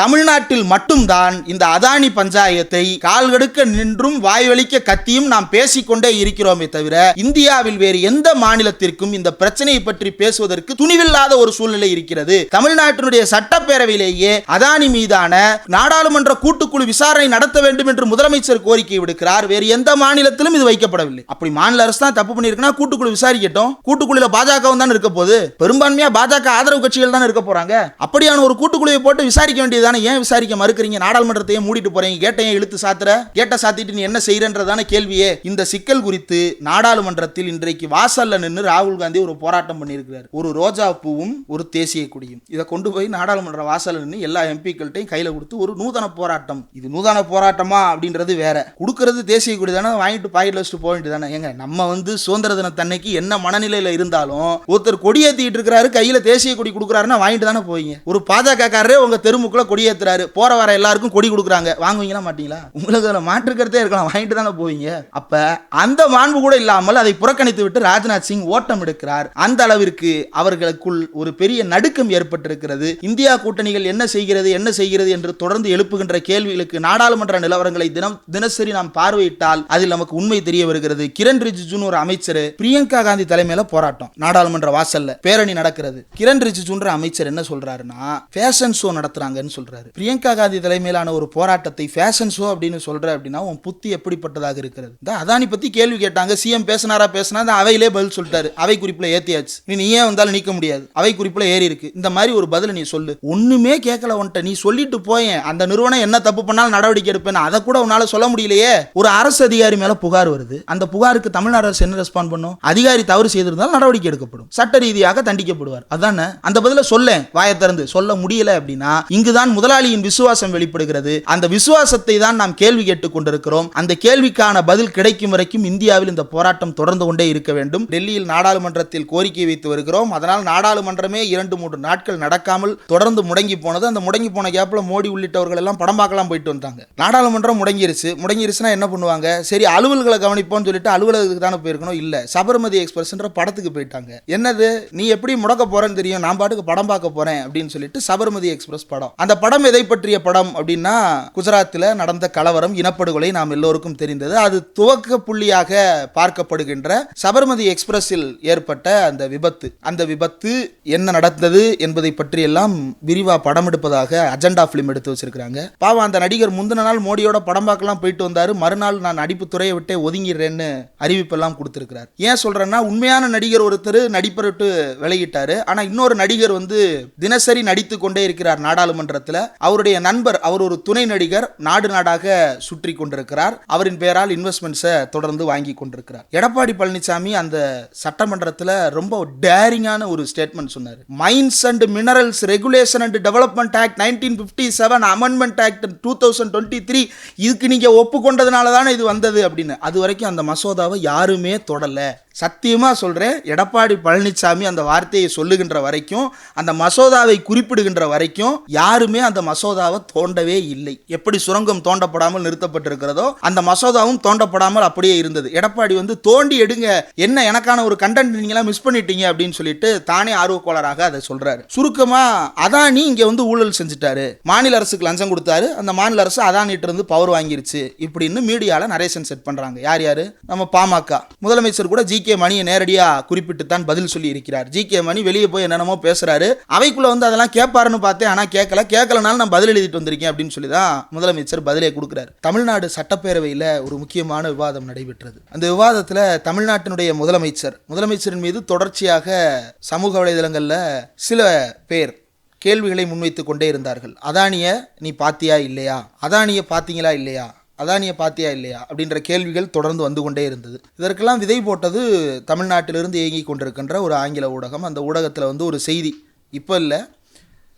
தமிழ்நாட்டில் மட்டும்தான் இந்த அதானி பஞ்சாயத்தை கால்கடுக்க நின்றும் வாய்வழிக்க கத்தியும் நாம் பேசிக்கொண்டே இருக்கிறோமே தவிர இந்தியாவில் வேறு எந்த மாநிலத்திற்கும் இந்த பிரச்சனையை பற்றி பேசுவதற்கு துணிவில்லாத ஒரு சூழ்நிலை இருக்கிறது. தமிழ்நாட்டினுடைய சட்டப்பேரவையிலேயே அதானி மீதான நாடாளுமன்ற கூட்டுக்குழு விசாரணை நடத்த வேண்டும் என்று முதலமைச்சர் கோரிக்கை விடுக்கிறார். வேறு எந்த மாநிலத்திலும் இது வைக்கப்படவில்லை. அப்படி மாநில அரசு தான் தப்பு பண்ணியிருக்குன்னா கூட்டுக்குழு விசாரிக்கட்டும். கூட்டுக்குழுல பாஜகவும் தான் இருக்க போகுது. பெரும்பான்மையா பாஜக ஆதரவு கட்சிகள் தான் இருக்க போறாங்க. அப்படியான ஒரு கூட்டுக்குழுவை போட்டு விசாரிக்க வேண்டியது தானே ஏன் விசாரிக்க மறுக்கிறீங்க? நாடாளுமன்றத்தையே மூடிட்டு போறீங்க. கேட்டையும் இழுத்து சாத்துற? கேட்ட சாத்திட்டு நீ என்ன செய்யறன்றதான கேள்வியே. இந்த சிக்கல் குறித்து நாடாளுமன்றத்தில் இன்றைக்கு வாசல்ல நின்று ராகுல் காந்தி ஒரு போராட்டம் பண்ணியிருக்கிறார். ஒரு ரோஜா பூவும் ஒரு தேசிய கொடியும். இதை கொண்டு போய் நாடாளுமன்ற வாசல்ல நின்று எல்லா எம்பிக்கள்கிட்டையும் கையில கொடுத்து ஒரு நூதன போராட்டம். இது நூதன போராட்டமா அப்படின்றது வேற. கொடுக்கறது தேசிய கொடி தானே வாங்கிட்டு பாக்கெட்ல வச்சுட்டு போக வேண்டியதானே ஏங்க நம்ம வந்து சுதந்திர தினத்தன்னைக்கு என்ன மனநிலையில இருந்தாலும் ஒருத்தர் கொடியேத்திட்டு இருக்கிறாரு கையில தேசிய கொடி கொடுக்குறாருன்னா வாங்கிட்டு தானே போவீங்க. ஒரு பாஜக காரரே உங்க தெருமுக்குள்ள கொடியேத்துறாரு. போற வர எல்லாருக்கும் கொடி கொடுக்குறாங்க. வாங்குவீங்களா மாட்டீங்களா? உங்களுக்கு அதில் மாற்றுக்கிறதே இருக்கலாம். வாங்கிட்டு தானே போவீங்க. அப்ப அந்த மாண்பு கூட இல்லாமல் அதை புறக்கணித்து விட்டு ராஜ்நாத் சிங் ஓட்டம் எடுக்கிறார். அந்த அளவிற்கு அவர்களுக்குள் ஒரு பெரிய நடுக்கம் ஏற்பட்டிருக்கிறது. இந்தியா கூட்டணிகள் என்ன செய்கிறது என்ன செய்கிறது என்று தொடர்ந்து எழுப்புகின்ற கேள்விகளுக்கு நாடாளுமன்ற நிலவரங்களை தினம் தினசரி நாம் பார்வையிட்டால் அதில் நமக்கு உண்மை தெரிய வருகிறது. கிரண் ரிஜிஜுன்னு ஒரு அமைச்சர் பிரியங்கா காந்தி தலைமையில போராட்டம். நாடாளுமன்ற வாசல்ல பேரணி நடக்கிறது. கிரண் ரிஜிஜுன்ற அமைச்சர் என்ன சொல்றாருன்னா ஃபேஷன் ஷோ நடத்துறாங்கன்னு சொல்றாரு. பிரியங்கா காந்தி தலைமையிலான ஒரு போராட்டத்தை ஃபேஷன் ஷோ அப்படின்னு சொல்கிற அப்படின்னா உன் புத்தி எப்படிப்பட்டதாக இருக்கிறது? இந்த அதானி பத்தி கேள்வி கேட்டாங்க. சிஎம் பேசினாரா பேசினா அந்த அவையிலே பதில் சொல்லிட்டாரு. அவை குறிப்பில் ஏற்றியாச்சு நீ நீயே வந்தாலும் நீக்க முடியாது. அவை குறிப்பில் ஏறி இருக்கு. இந்த மாதிரி ஒரு பதில் நீ சொல்லு. ஒன்றுமே கேட்கல உன்ட்ட நீ சொல்லிட்டு போயேன் அந்த நிறுவனம் என்ன தப்பு பண்ணாலும் நடவடிக்கை எடுப்பேன் அதை கூட உன்னால சொல்ல முடியலையே. ஒரு அரசு அதிகாரி மேலே புகார் வருது. அந்த புகாருக்கு தமிழ்நாடு அரசு என்ன ரெஸ்பாண்ட் பண்ணும்? அதிகாரி தவறு செய்திருந்தால் நடவடிக்கை எடுக்கப்படும். சட்ட ரீதியாக தண்டிக்கப்படுவார். அதானே? அந்த பதில சொல்லேன். வாயை திறந்து. சொல்ல முடியல அப்படின்னா இங்குதான் முதலாளியின் விசுவாசம் வெளிப்படுகிறது. அந்த விசுவாசத்தை தான் நாம் கேள்வி கேட்டுக் கொண்டிருக்கிறோம். அந்த கேள்விக்கான பதில் கிடைக்கும் வரைக்கும் இந்தியாவில் இந்த போராட்டம் தொடர்ந்து கொண்டே இருக்க வேண்டும். டெல்லியில் நாடாளுமன்றத்தில் கோரிக்கை வைத்து வருகிறோம். அதனால் நாடாளுமன்றமே இரண்டு மூன்று நாட்கள் நடக்காமல் தொடர்ந்து முடங்கி போனது. அந்த முடங்கி போன கேப்ல மோடி உள்ளிட்டவர்கள் எல்லாம் படம் பார்க்கலாம் போயிட்டு வந்தாங்க நாடாளுமன்றம் முடங்கிருச்சு. முடங்கிருச்சுன்னா என்ன பண்ணுவாங்க? சரி அலுவல்களை கவனிப்போம்னு சொல்லிட்டு அலுவலகத்துக்கு தானே போயிருக்கணும். இல்ல சபர்மதி எக்ஸ்பிரஸ்ன்ற படத்துக்கு போயிட்டாங்க. என்னது? நீ எப்படி முடக்க போறேன்னு தெரியும். நான் பாட்டுக்கு படம் பார்க்க போறேன் அப்படின்னு சொல்லிட்டு சபர்மதி எக்ஸ்பிரஸ் படம். அந்த படம் எதை பற்றிய படம் அப்படின்னா குஜராத்தில் நடந்த கலவரம் இனப்படுகொலை நாம் எல்லோருக்கும் தெரிந்தது. அது துவக்க புள்ளியாக பார்க்கப்படுகின்ற சபர்மதி எக்ஸ்பிரஸில் ஏற்பட்ட அந்த விபத்து. அந்த விபத்து என்ன நடந்தது என்பதை பற்றி எல்லாம் விரிவா படம் எடுப்பதாக அஜெண்டா ஃபிலிம் எடுத்து வச்சிருக்காங்க பாவம் அந்த நடிகர் முந்தின நாள் மோடியோட படம் பார்க்கலாம் போயிட்டு வந்தாரு. மறுநாள் நான் நடிப்பு துறையை விட்டே ஒதுங்கிடுறேன்னு அறிவிப்பெல்லாம் கொடுத்திருக்கிறார். ஏன் சொல்றேன்னா உண்மையான நடிகர் ஒருத்தர் நடிப்பர் விட்டு விலகிட்டாரு. ஆனா இன்னொரு நடிகர் வந்து தினசரி நடித்து கொண்டே இருக்கிறார் நாடாளுமன்றத்தில். அவருடைய நண்பர் அவர் ஒரு துணை நடிகர் நாடு நாடாக சுற்றி கொண்டிருக்கிறார். அவரின் பெயரால் இன்வெஸ்ட்மெண்ட்ஸை தொடர்ந்து வாங்கி கொண்டிருக்கிறார். எடப்பாடி பழனிசாமி அந்த சட்டமன்றத்தில் ரொம்ப டேரிங்கான ஒரு ஸ்டேட்மெண்ட் சொன்னார். Mines and minerals regulation and development act nineteen fifty seven amendment act two thousand twenty three இதுக்கு நீங்கள் ஒப்புக்கொண்டதுனால தானே இது வந்தது அப்படின்னு. அது வரைக்கும் அந்த மசோதாவை யாருமே தொடலை. சத்தியமா சொல்றேன் எடப்பாடி பழனிசாமி அந்த வார்த்தையை சொல்லுகின்ற வரைக்கும் அந்த மசோதாவை குறிப்பிடுகின்ற வரைக்கும் யாருமே அந்த மசோதாவை தோண்டவே இல்லை. எப்படி சுரங்கம் தோண்டப்படாமல் நிறுத்தப்பட்டிருக்கிறதோ அந்த மசோதாவும் தோண்டப்படாமல் அப்படியே இருந்தது. எடப்பாடி வந்து தோண்டி எடுங்க. என்ன எனக்கான ஒரு கண்டென்ட் நீங்களாம் மிஸ் பண்ணிட்டீங்க அப்படின்னு சொல்லிட்டு தானே ஆர்வக்கோளராக அதை சொல்றாரு. சுருக்கமா அதானி இங்க வந்து ஊழல் செஞ்சுட்டாரு. மாநில அரசுக்கு லஞ்சம் கொடுத்தாரு. அந்த மாநில அரசு அதானிட்டு இருந்து பவர் வாங்கிருச்சு இப்படின்னு மீடியால நரேஷன் செட் பண்றாங்க. யார் யாரு? நம்ம பாமக. முதலமைச்சர் கூட ஜி கே மணியை நேரடியா குறிப்பிட்டு தான் பதில் சொல்லி இருக்கிறார் ஜி கே மணி வெளியே போய் என்னென்னமோ பேசுறாரு. அவைக்குள்ள வந்து அதெல்லாம் கேட்பாருன்னு பார்த்தேன். ஆனா கேட்கல. கேட்கலனாலும் நான் பதில் எழுதிட்டு வந்திருக்கேன் அப்படின்னு சொல்லி தான் முதலமைச்சர் பதிலே கொடுக்குறாரு. தமிழ்நாடு சட்டப்பேரவையில் ஒரு முக்கியமான விவாதம் நடைபெற்றது. அந்த விவாதத்தில் தமிழ்நாட்டினுடைய முதலமைச்சர் முதலமைச்சரின் மீது தொடர்ச்சியாக சமூக வலைதளங்களில் சில பேர் கேள்விகளை முன்வைத்து கொண்டே இருந்தார்கள். அதானிய நீ பாத்தியா இல்லையா? அதானிய பாத்தீங்களா இல்லையா? அதானிய பாத்தியா இல்லையா? அப்படின்ற கேள்விகள் தொடர்ந்து வந்து கொண்டே இருந்தது. இதற்கெல்லாம் விதை போட்டது தமிழ்நாட்டிலிருந்து இயங்கி கொண்டிருக்கின்ற ஒரு ஆங்கில ஊடகம். அந்த ஊடகத்தில் வந்து ஒரு செய்தி இப்போ இல்லை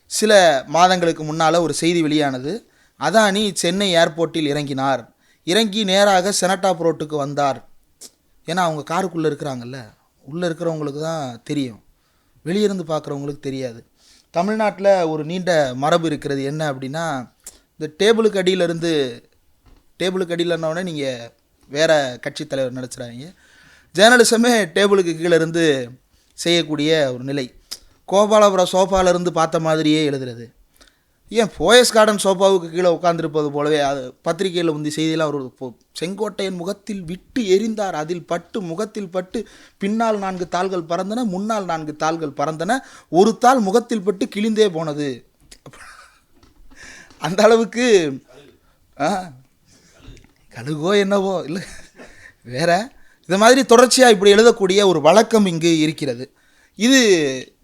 சில மாதங்களுக்கு முன்னால் ஒரு செய்தி வெளியானது. அதானி சென்னை ஏர்போர்ட்டில் இறங்கினார். இறங்கி நேராக செனட்டாப் ரோட்டுக்கு வந்தார். ஏன்னா அவங்க காருக்குள்ளே இருக்கிறாங்கல்ல. உள்ளே இருக்கிறவங்களுக்கு தான் தெரியும். வெளியிருந்து பார்க்குறவங்களுக்கு தெரியாது. தமிழ்நாட்டில் ஒரு நீண்ட மரபு இருக்கிறது என்ன அப்படின்னா இந்த டேபிளுக்கு அடியிலிருந்து டேபிளுக்கு அடியிலன்னொடனே நீங்கள் வேறு கட்சி தலைவர் நினச்சிடாதீங்க. ஜேர்னலிசமே டேபிளுக்கு கீழே இருந்து செய்யக்கூடிய ஒரு நிலை. கோபாலபுரம் சோஃபால பார்த்த மாதிரியே எழுதுறது. ஏன் போயஸ் கார்டன் சோஃபாவுக்கு கீழே உட்காந்துருப்பது போலவே அது பத்திரிகையில் வந்து செய்தியெல்லாம் ஒரு செங்கோட்டையின் செங்கோட்டையன் முகத்தில் விட்டு எரிந்தார். அதில் பட்டு முகத்தில் பட்டு பின்னால் நான்கு தாள்கள் பறந்தன முன்னால் நான்கு தாள்கள் பறந்தன. ஒரு தாள் முகத்தில் பட்டு கிழிந்தே போனது. அந்த அளவுக்கு ஆ? கழுகோ என்னவோ இல்லை வேற. இந்த மாதிரி தொடர்ச்சியாக இப்படி எழுதக்கூடிய ஒரு வழக்கம் இங்கு இருக்கிறது. இது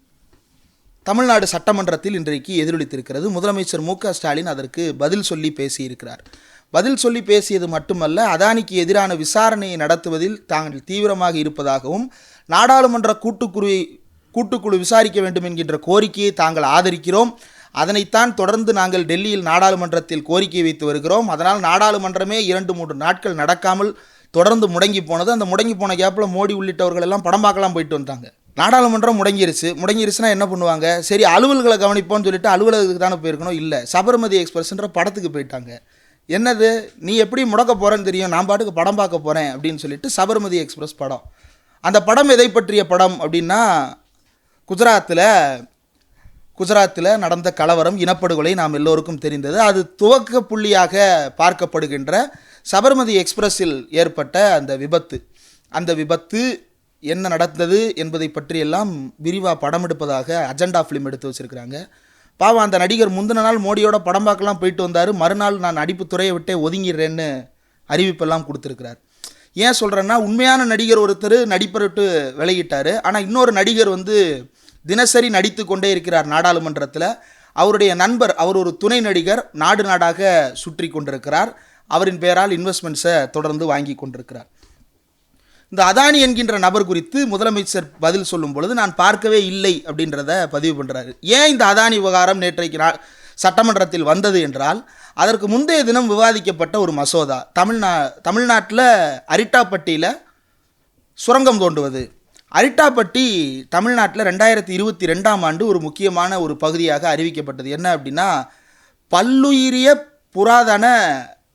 தமிழ்நாடு சட்டமன்றத்தில் இன்றைக்கு எதிரொலித்திருக்கிறது. முதலமைச்சர் மு ஸ்டாலின் அதற்கு பதில் சொல்லி பேசியிருக்கிறார். பதில் சொல்லி பேசியது மட்டுமல்ல அதானிக்கு எதிரான விசாரணையை நடத்துவதில் தாங்கள் தீவிரமாக இருப்பதாகவும் நாடாளுமன்ற கூட்டுக்குழுவை கூட்டுக்குழு விசாரிக்க வேண்டும் என்கின்ற கோரிக்கையை தாங்கள் ஆதரிக்கிறோம். அதனைத்தான் தொடர்ந்து நாங்கள் டெல்லியில் நாடாளுமன்றத்தில் கோரிக்கை வைத்து வருகிறோம். அதனால் நாடாளுமன்றமே இரண்டு மூன்று நாட்கள் நடக்காமல் தொடர்ந்து முடங்கி போனது. அந்த முடங்கி போன கேப்பில் மோடி உள்ளிட்டவர்கள் எல்லாம் படம் பார்க்கலாம் போயிட்டு வந்தாங்க. நாடாளுமன்றம் முடங்கிருச்சு. முடங்கிருச்சுன்னா என்ன பண்ணுவாங்க? சரி அலுவல்களை கவனிப்போம்னு சொல்லிட்டு அலுவலகத்துக்கு தானே போயிருக்கணும். இல்லை சபர்மதி எக்ஸ்பிரஸ்ன்ற படத்துக்கு போயிட்டாங்க. என்னது? நீ எப்படி முடக்க போகிறேன்னு தெரியும். நான் பாட்டுக்கு படம் பார்க்க போகிறேன் அப்படின்னு சொல்லிட்டு சபர்மதி எக்ஸ்பிரஸ் படம். அந்த படம் எதை பற்றிய படம் அப்படின்னா குஜராத்தில் குஜராத்தில் நடந்த கலவரம் இனப்படுகொலை நாம் எல்லோருக்கும் தெரிந்தது. அது துவக்க புள்ளியாக பார்க்கப்படுகின்ற சபர்மதி எக்ஸ்பிரஸில் ஏற்பட்ட அந்த விபத்து. அந்த விபத்து என்ன நடந்தது என்பதை பற்றியெல்லாம் விரிவாக படம் எடுப்பதாக அஜெண்டா ஃபிலிம் எடுத்து வச்சிருக்கிறாங்க. பாவம் அந்த நடிகர் முந்தின நாள் மோடியோட படம் பார்க்கலாம் போயிட்டு வந்தார். மறுநாள் நான் நடிப்பு துறையை விட்டே ஒதுங்கிடுறேன்னு அறிவிப்பெல்லாம் கொடுத்துருக்கிறார். ஏன் சொல்கிறேன்னா உண்மையான நடிகர் ஒருத்தர் நடிப்பருட்டு விலகிட்டார். ஆனால் இன்னொரு நடிகர் வந்து தினசரி நடித்து கொண்டே இருக்கிறார் நாடாளுமன்றத்தில். அவருடைய நண்பர் அவர் ஒரு துணை நடிகர் நாடு நாடாக சுற்றி கொண்டிருக்கிறார். அவரின் பெயரால் இன்வெஸ்ட்மெண்ட்ஸை தொடர்ந்து வாங்கி கொண்டிருக்கிறார். இந்த அதானி என்கின்ற நபர் குறித்து முதலமைச்சர் பதில் சொல்லும் பொழுது நான் பார்க்கவே இல்லை அப்படின்றத பதிவு பண்ணுறாரு ஏன் இந்த அதானி விவகாரம் நேற்றைக்கு நா சட்டமன்றத்தில் வந்தது என்றால் அதற்கு முந்தைய தினம் விவாதிக்கப்பட்ட ஒரு மசோதா தமிழ்நா தமிழ்நாட்டில் அரிட்டாப்பட்டியில் சுரங்கம் தோண்டுவது. அரிட்டாப்பட்டி தமிழ்நாட்டில் ரெண்டாயிரத்தி இருபத்தி ரெண்டாம் ஆண்டு ஒரு முக்கியமான ஒரு பகுதியாக அறிவிக்கப்பட்டது. என்ன அப்படின்னா பல்லுயிரிய புராதன